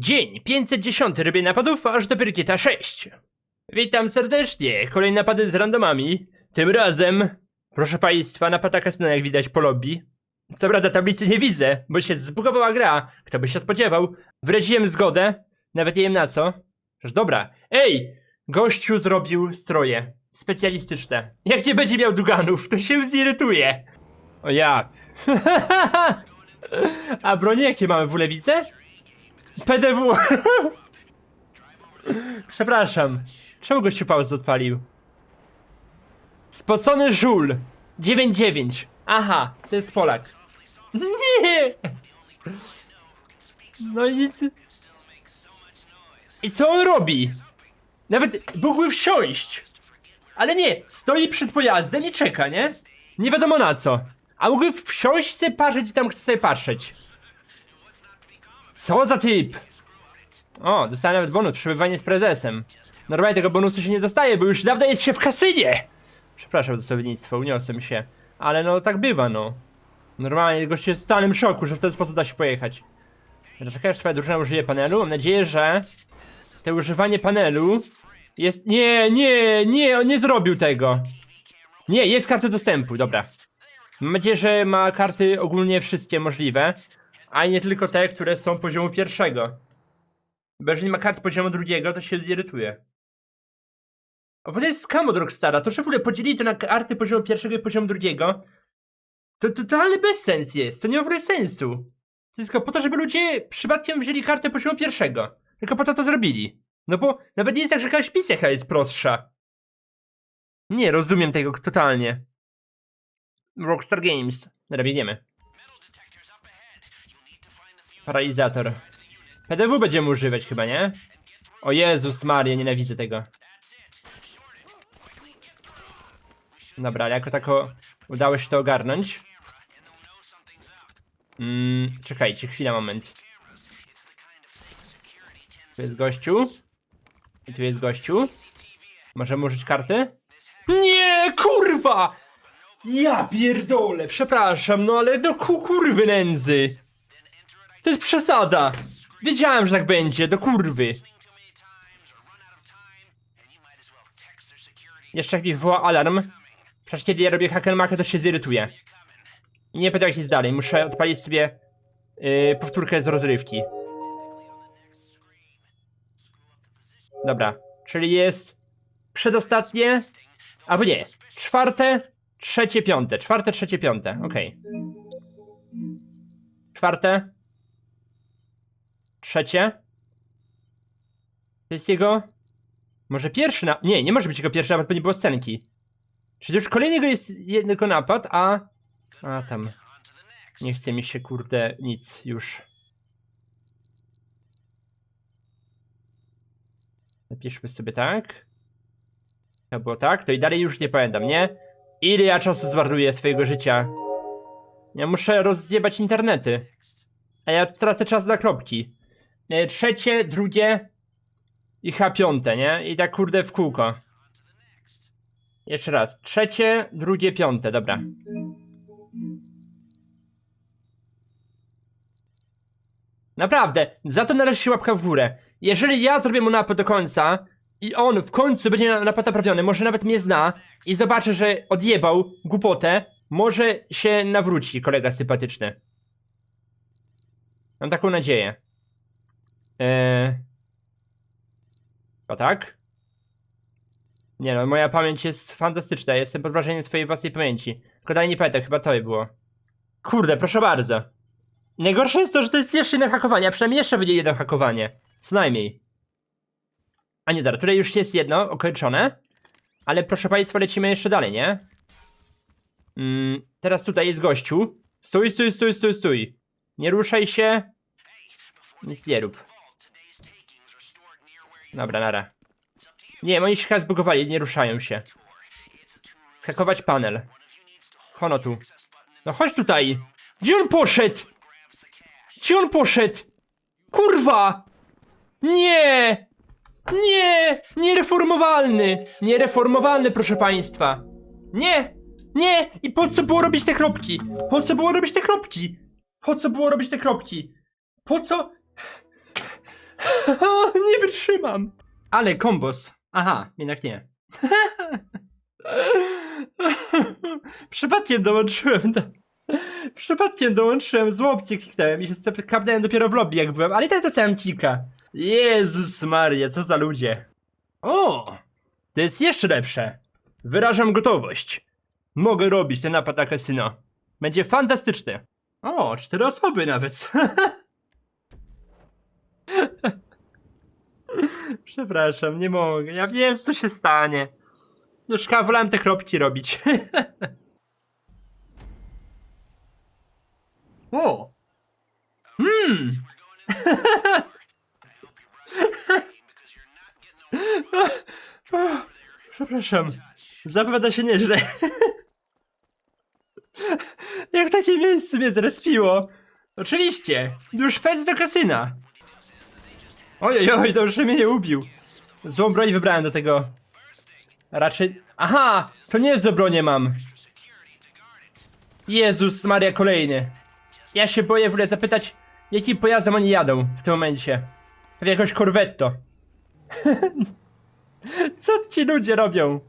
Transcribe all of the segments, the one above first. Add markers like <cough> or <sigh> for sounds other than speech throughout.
Dzień 510 robię napadów aż do Brygieta 6. Witam serdecznie, kolejne napady z randomami. Tym razem, proszę państwa, napad na kasyno jak widać po lobby. Co prawda tablicy nie widzę, bo się zbugowała gra. Kto by się spodziewał? Wyraziłem zgodę, nawet nie wiem na co. Że dobra, ej! Gościu zrobił stroje specjalistyczne. Jak nie będzie miał duganów, to się zirytuje. O ja. <laughs> A broni jakie mamy w ulewice? PDW. Przepraszam. Czemu gościu pauzę odpalił? Spocony żul. 9-9. Aha, to jest Polak. <laughs> Nie! No i... I co on robi? Nawet mógłby wsiąść. Ale nie, stoi przed pojazdem i czeka, nie? Nie wiadomo na co. A mógłby wsiąść i sobie patrzeć i tam chce sobie patrzeć. Co za typ? O, dostałem nawet bonus, przebywanie z prezesem. Normalnie tego bonusu się nie dostaje, bo już dawno jest się w kasynie! Przepraszam za słownictwo, uniosłem się. Ale no, tak bywa, no. Normalnie gość jest w totalnym szoku, że w ten sposób da się pojechać. Czekaj, aż twoja drużyna użyje panelu. Mam nadzieję, że to używanie panelu jest... Nie, nie, nie, on nie zrobił tego. Nie, jest karty dostępu, dobra. Mam nadzieję, że ma karty ogólnie wszystkie możliwe, a nie tylko te, które są poziomu pierwszego. Bo jeżeli ma kart poziomu drugiego, to się zirytuje. A w ogóle jest skam od Rockstara, to że w ogóle podzielili to na karty poziomu pierwszego i poziomu drugiego. To totalny bezsens jest, to nie ma w ogóle sensu. To tylko po to, żeby ludzie przypadkiem wzięli kartę poziomu pierwszego. Tylko po to to zrobili. No bo nawet nie jest tak, że jakaś misja jest prostsza. Nie rozumiem tego totalnie. Rockstar Games. Dobra, biegniemy. Paralizator. PDW będziemy używać chyba, nie? O Jezus Maria, nienawidzę tego. Dobra, ale jako tako udało się to ogarnąć. Mm, czekajcie, chwila, moment. Tu jest gościu. I tu jest gościu. Możemy użyć karty? Nie, kurwa! Ja pierdolę, przepraszam, no ale do ku kurwy nędzy. To jest przesada. Wiedziałem, że tak będzie, do kurwy. Jeszcze jak mi wywoła alarm, przecież kiedy ja robię hakenmakę, to się zirytuje. I nie pytaj się nic dalej, muszę odpalić sobie yy, powtórkę z rozrywki. Dobra, czyli jest przedostatnie, albo nie, czwarte, trzecie, piąte, czwarte, trzecie, piąte, okej. Czwarte, trzecie. To jest jego. Może pierwszy na. Nie, nie może być jego pierwszy napad, bo nie było scenki. Czyli już kolejnego jest jednego napad, a. A tam. Nie chce mi się, kurde, nic już. Napiszmy sobie tak. To było tak, to i dalej już nie pamiętam, nie? Ile ja czasu zmarnuję swojego życia? Ja muszę rozjebać internety. A ja tracę czas na kropki. E, Trzecie, drugie i H piąte, nie? I tak kurde w kółko. Jeszcze raz. Trzecie, drugie, piąte, dobra. Naprawdę, za to należy się łapka w górę. Jeżeli ja zrobię mu napad do końca i on w końcu będzie na- napad naprawiony, może nawet mnie zna i zobaczy, że odjebał głupotę, może się nawróci kolega sympatyczny. Mam taką nadzieję. Eee... O tak? Nie no, moja pamięć jest fantastyczna, jestem pod wrażeniem swojej własnej pamięci. Tylko dalej nie pamiętam, chyba to było. Kurde, proszę bardzo. Najgorsze jest to, że to jest jeszcze jedno hakowanie, a przynajmniej jeszcze będzie jedno hakowanie. Co najmniej. A nie, dobra, tutaj już jest jedno okończone. Ale proszę państwa, lecimy jeszcze dalej, nie? Mm, teraz tutaj jest gościu. Stój, stój, stój, stój, stój. Nie ruszaj się. Nic nie rób. Dobra, nara. Nie, oni się chyba zbugowali, nie ruszają się. Skakować panel. Hono tu. No chodź tutaj! Gdzie on poszedł? Gdzie on poszedł? Kurwa! Nie! Nie! Niereformowalny! Niereformowalny, proszę państwa! Nie! Nie! I po co było robić te kropki? Po co było robić te kropki? Po co było robić te kropki? Po co? <laughs> nie wytrzymam. Ale kombos. Aha, jednak nie. <laughs> Przypadkiem dołączyłem do... Przypadkiem dołączyłem z opcji kliknąłem i się kapnąłem dopiero w lobby jak byłem, ale i tak dostałem cika. Jezus Maria, co za ludzie. O! To jest jeszcze lepsze. Wyrażam gotowość. Mogę robić ten napad na kasyno. Będzie fantastyczny. O, cztery osoby nawet. <laughs> Przepraszam, nie mogę. Ja wiem, co się stanie. Już chyba wolałem te kropki robić. <laughs> o! Hmm! <laughs> Przepraszam. Zapowiada się nieźle. <laughs> Jak takie miejsce mnie zrespiło. Oczywiście. Już pędz do kasyna. Oj, oj, dobrze mnie nie ubił. Złą broń wybrałem do tego. Raczej... Aha! To nie jest do bronię mam. Jezus Maria kolejny. Ja się boję w ogóle zapytać, jakim pojazdem oni jadą w tym momencie. W jakąś korwetto. <laughs> Co ci ludzie robią?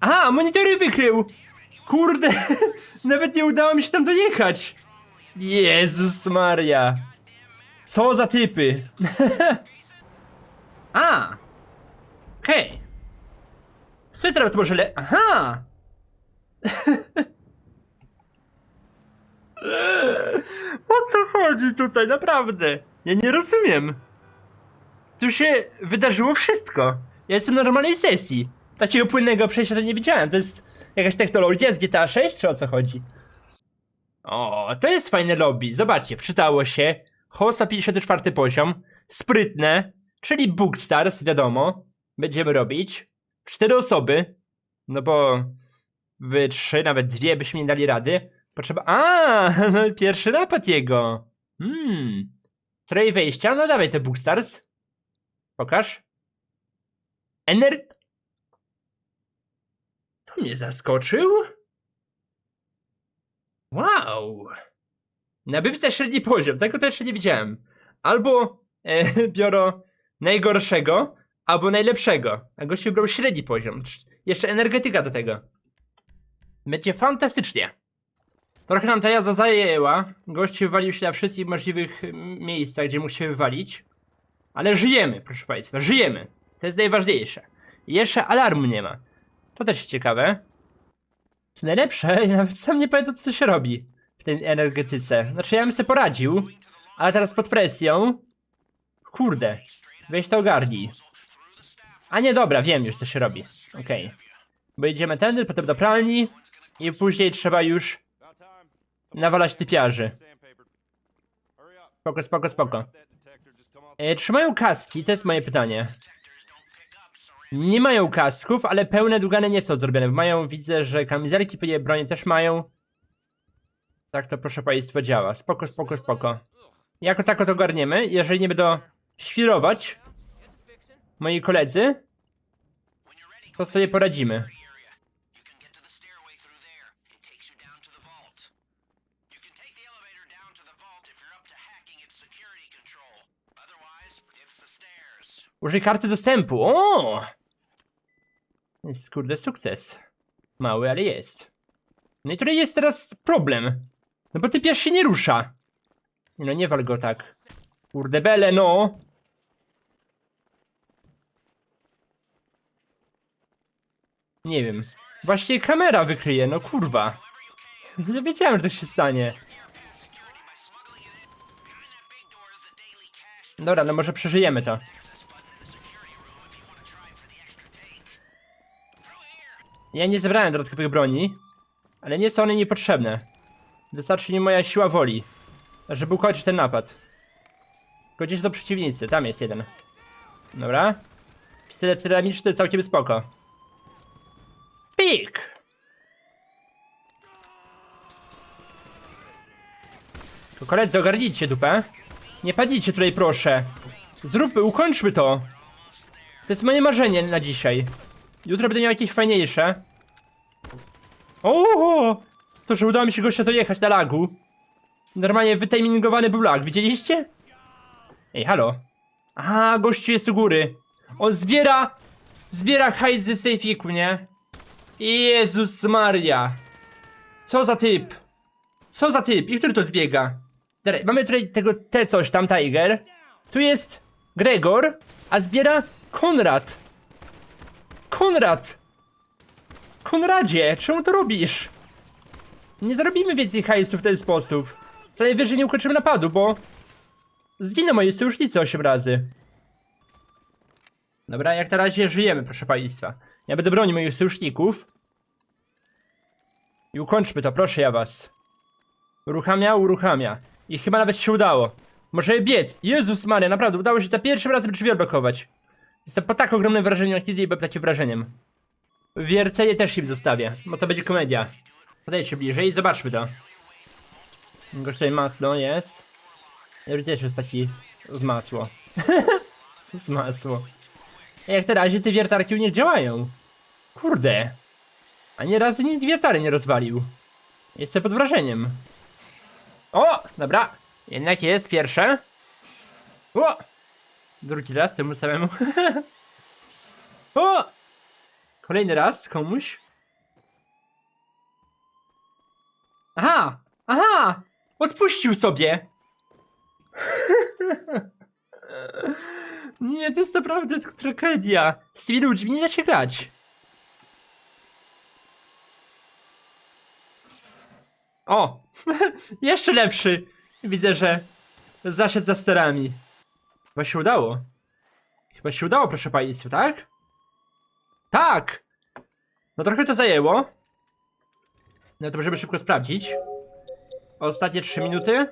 Aha, monitory wykrył! Kurde, <laughs> nawet nie udało mi się tam dojechać. Jezus Maria. Co za typy. <laughs> A! Okej. Okay. Swetra to może le... Aha! <laughs> o co chodzi tutaj, naprawdę? Ja nie rozumiem. Tu się wydarzyło wszystko. Ja jestem na normalnej sesji. Takiego płynnego przejścia to nie widziałem. To jest jakaś technologia z GTA 6, czy o co chodzi? O, to jest fajne lobby. Zobaczcie, wczytało się. Hosta 54 poziom. Sprytne. Czyli Bookstars, wiadomo. Będziemy robić. Cztery osoby. No bo wy trzy, nawet dwie byśmy nie dali rady. Potrzeba... A, <laughs> no pierwszy napad jego. Hmm. Trej wejścia? No dawaj te Bookstars. Pokaż. Ener... To mnie zaskoczył? Wow. Nabywca średni poziom, tego jeszcze nie widziałem. Albo e, <laughs> najgorszego, albo najlepszego. A gościu brał średni poziom. Jeszcze energetyka do tego. Będzie fantastycznie. Trochę nam ta jazda zajęła. Gościu wywalił się na wszystkich możliwych miejscach, gdzie mógł się wywalić. Ale żyjemy, proszę państwa, żyjemy. To jest najważniejsze. Jeszcze alarmu nie ma. To też ciekawe. Co najlepsze, <laughs> nawet sam nie pamiętam co się robi w tej energetyce. Znaczy ja bym sobie poradził, ale teraz pod presją. Kurde, weź to ogarnij. A nie, dobra, wiem już co się robi. Okej. Okay. Bo idziemy tędy, potem do pralni i później trzeba już nawalać typiarzy. Spoko, spoko, spoko. E, trzymają kaski, to jest moje pytanie. Nie mają kasków, ale pełne długane nie są zrobione. Mają, widzę, że kamizelki, pewnie bronie też mają. Tak to proszę państwa działa. Spoko, spoko, spoko. Jako tako to ogarniemy. Jeżeli nie będą świrować moi koledzy, to sobie poradzimy. Użyj karty dostępu. O! Jest kurde sukces. Mały, ale jest. No i tutaj jest teraz problem. No bo ty pies się nie rusza. No, nie wal go tak. Kurde bele, no. Nie wiem. Właśnie kamera wykryje, no kurwa. Nie wiedziałem, że to się stanie. Dobra, no może przeżyjemy to. Ja nie zebrałem dodatkowych broni, ale nie są one niepotrzebne. Wystarczy mi moja siła woli, żeby ukończyć ten napad. Gdzieś do przeciwnicy, tam jest jeden. Dobra. Pistolet ceramiczny całkiem spoko. Pik! To koledzy, ogarnijcie dupę. Nie padnijcie tutaj, proszę. Zróbmy, ukończmy to. To jest moje marzenie na dzisiaj. Jutro będę miał jakieś fajniejsze. O! To, że udało mi się gościa dojechać na lagu. Normalnie wytajmingowany był lag, widzieliście? Ej, halo. Aha, gościu jest u góry. On zbiera, zbiera hajs ze sejfiku, nie? Jezus Maria. Co za typ? Co za typ? I który to zbiega? Dobra, mamy tutaj tego, te coś tam, Tiger. Tu jest Gregor, a zbiera Konrad. Konrad! Konradzie, czemu to robisz? Nie zarobimy więcej hajsu w ten sposób. To najwyżej nie ukończymy napadu, bo... Zginę moi sojusznicy 8 razy. Dobra, jak na razie żyjemy, proszę państwa. Ja będę bronił moich sojuszników. I ukończmy to, proszę ja was. Uruchamia, uruchamia. I chyba nawet się udało. Może biec. Jezus Maria, naprawdę, udało się za pierwszym razem drzwi odblokować. Jestem po tak ogromnym wrażeniu, jak nie byłem takim wrażeniem. Wiercenie też im zostawię, bo to będzie komedia. Podejdźcie bliżej i zobaczmy to. Tylko tutaj masło jest. Ja też jest taki z masło. <laughs> z masło. Jak na razie te wiertarki nich działają. Kurde. Ani razu nic wiertary nie rozwalił. Jestem pod wrażeniem. O! Dobra. Jednak jest pierwsze. O! Drugi raz temu samemu. <laughs> o! Kolejny raz komuś. Aha! Aha! Odpuścił sobie! <laughs> Nie, to jest naprawdę tragedia. Z tymi ludźmi nie da się grać. O! <laughs> Jeszcze lepszy! Widzę, że zaszedł za sterami. Chyba się udało. Chyba się udało, proszę państwa, tak? Tak! No trochę to zajęło. No to możemy szybko sprawdzić. Ostatnie 3 minuty.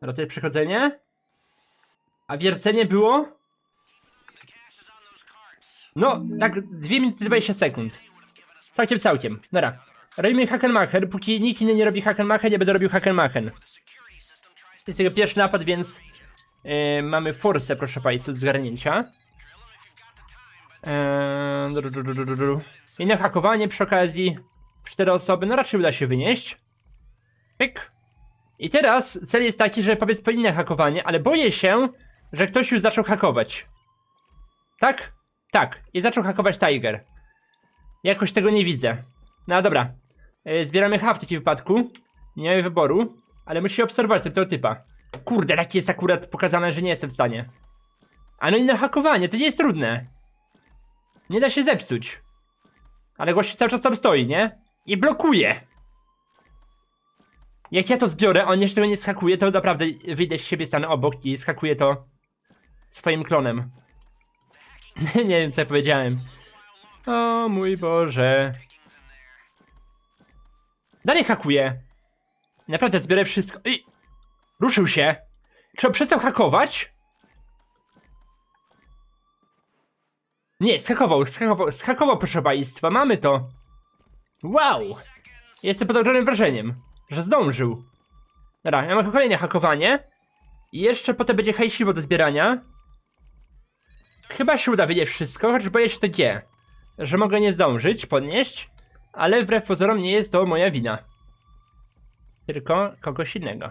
Rotuję przechodzenie. A wiercenie było? No, tak 2 minuty 20 sekund. Całkiem, całkiem. Dobra. Robimy Hackenmacher. Póki nikt inny nie robi Hackenmacher, nie będę robił Hackenmacher. To jest jego pierwszy napad, więc yy, mamy forsę, proszę Państwa, zgarnięcia. Eee. Inne hakowanie przy okazji. Cztery osoby, no raczej uda się wynieść. Pyk. I teraz cel jest taki, że powiedz po inne hakowanie, ale boję się, że ktoś już zaczął hakować. Tak? Tak. I zaczął hakować Tiger. Jakoś tego nie widzę. No dobra. E, Zbieramy H w takim wypadku. Nie mamy wyboru, ale musi obserwować tego typa. Kurde, takie jest akurat pokazane, że nie jestem w stanie. A no inne hakowanie, to nie jest trudne. Nie da się zepsuć. Ale gość cały czas tam stoi, nie? I blokuje. Jak ja to zbiorę, on jeszcze tego nie skakuje, to naprawdę wyjdę z siebie, stanę obok i skakuję to swoim klonem. <laughs> nie wiem, co ja powiedziałem. O mój Boże. Dalej hakuje. Naprawdę zbiorę wszystko. Ej! Ruszył się. Czy on przestał hakować? Nie, skakował, skakował, skakował, proszę państwa, mamy to. Wow! Jestem pod ogromnym wrażeniem, że zdążył. Dobra, ja mam kolejne hakowanie. I jeszcze potem będzie hajsiwo do zbierania. Chyba się uda wiedzieć wszystko, choć boję się to G. Że mogę nie zdążyć podnieść, ale wbrew pozorom nie jest to moja wina. Tylko kogoś innego.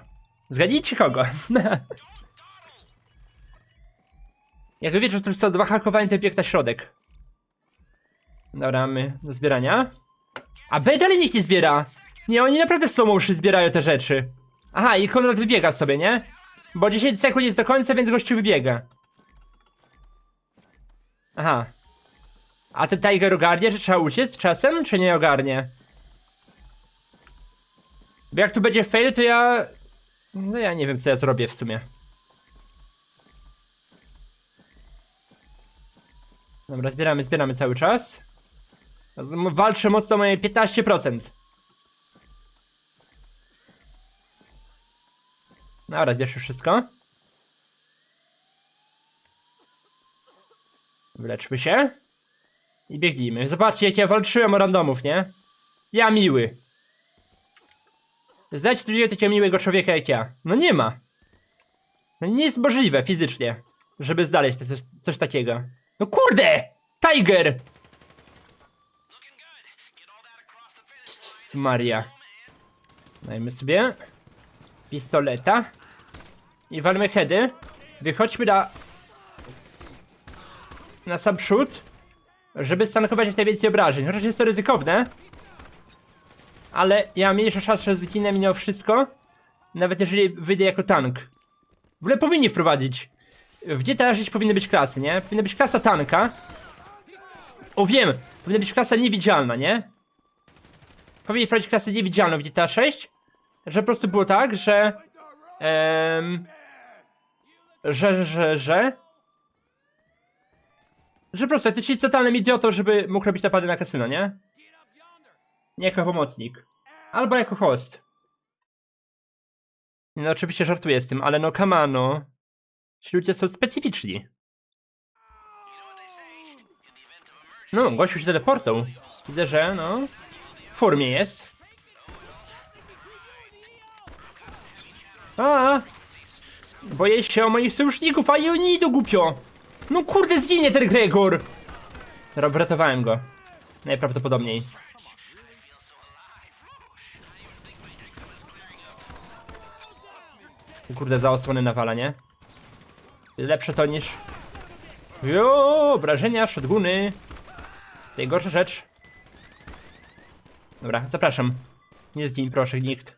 Zgadnijcie kogo. <laughs> Jak wiecie, to są dwa hakowania, to bieg na środek. Dobra, mamy do zbierania. A B dalej nikt nie zbiera. Nie, oni naprawdę z uszy zbierają te rzeczy. Aha, i Konrad wybiega sobie, nie? Bo 10 sekund jest do końca, więc gościu wybiega. Aha. A ten Tiger ogarnie, że trzeba uciec czasem, czy nie ogarnie? Bo jak tu będzie fail, to ja... No ja nie wiem, co ja zrobię w sumie. Dobra, zbieramy, zbieramy cały czas. Walczę mocno o moje 15%. Dobra, zbierzmy wszystko. Wyleczmy się. I biegnijmy. Zobaczcie, jak ja walczyłem o randomów, nie? Ja miły. Znajdźcie drugiego takiego miłego człowieka jak ja. No nie ma. No nie jest możliwe fizycznie, żeby znaleźć coś, coś takiego. No kurde! Tiger! Maria. Dajmy sobie pistoleta i walmy heady wychodźmy na... na sam przód, żeby stankować jak najwięcej obrażeń. Chociaż jest to ryzykowne, ale ja mam mniejszą szansę, że zginę mimo wszystko, nawet jeżeli wyjdę jako tank. W ogóle powinni wprowadzić. W GTA 6 powinny być klasy, nie? Powinna być klasa tanka. O wiem! Powinna być klasa niewidzialna, nie? Powinni wprowadzić klasę niewidzialną w GTA 6. Że po prostu było tak, że... em, że, że, że... Że prostu jak ty jesteś totalnym idiotą, żeby mógł robić napady na kasyno, nie? Nie jako pomocnik. Albo jako host. No oczywiście żartuję z tym, ale no kamano. Ci ludzie są specyficzni. No, gościu się teleportą. Widzę, że no... W formie jest. A! Boję się o moich sojuszników, a oni idą głupio! No kurde, zginie ten Gregor! Dobra, wratowałem go. Najprawdopodobniej. Kurde, za osłony nawala, nie? Lepsze to niż... Jo, obrażenia, shotguny. To najgorsza rzecz. Dobra, zapraszam. Nie zgiń, proszę, nikt.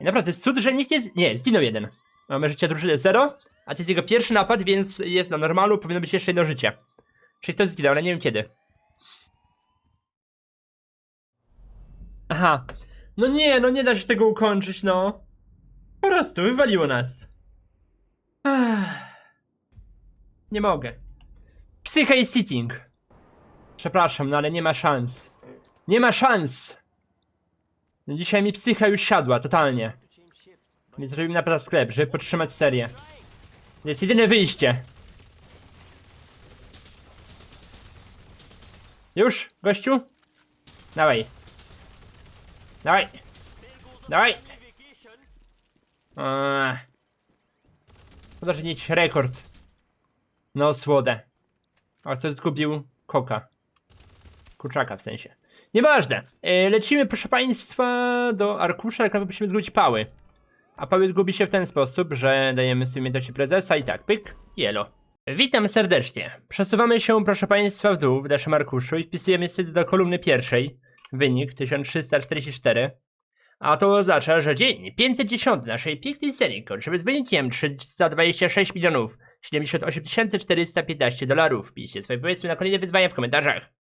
I naprawdę, jest cud, że nikt nie... z- Nie, zginął jeden. Mamy życie drużyny 0, a to jest jego pierwszy napad, więc jest na normalu, powinno być jeszcze jedno życie. Czyli ktoś zginął, ale nie wiem kiedy. Aha. No nie, no nie da się tego ukończyć, no. Po prostu wywaliło nas. Ech. Nie mogę. Psycha i sitting. Przepraszam, no ale nie ma szans. Nie ma szans! No dzisiaj mi psycha już siadła, totalnie. Więc zrobimy naprawdę sklep, żeby podtrzymać serię. To jest jedyne wyjście. Już, gościu? Dawaj. Dawaj. Dawaj. Eee. Uderzyć rekord. Na osłodę. A kto zgubił koka. Kurczaka w sensie. Nieważne. E, lecimy, proszę państwa, do arkusza, jak musimy zgubić pały. A pały zgubi się w ten sposób, że dajemy sobie umiejętności prezesa i tak, pyk, jelo. Witam serdecznie. Przesuwamy się, proszę państwa, w dół w naszym arkuszu i wpisujemy sobie do kolumny pierwszej. Wynik 1344. A to oznacza, że dzień 510 naszej pięknej serii kończymy z wynikiem 326 milionów 78 415 dolarów. Piszcie swoje pomysły na kolejne wyzwania w komentarzach.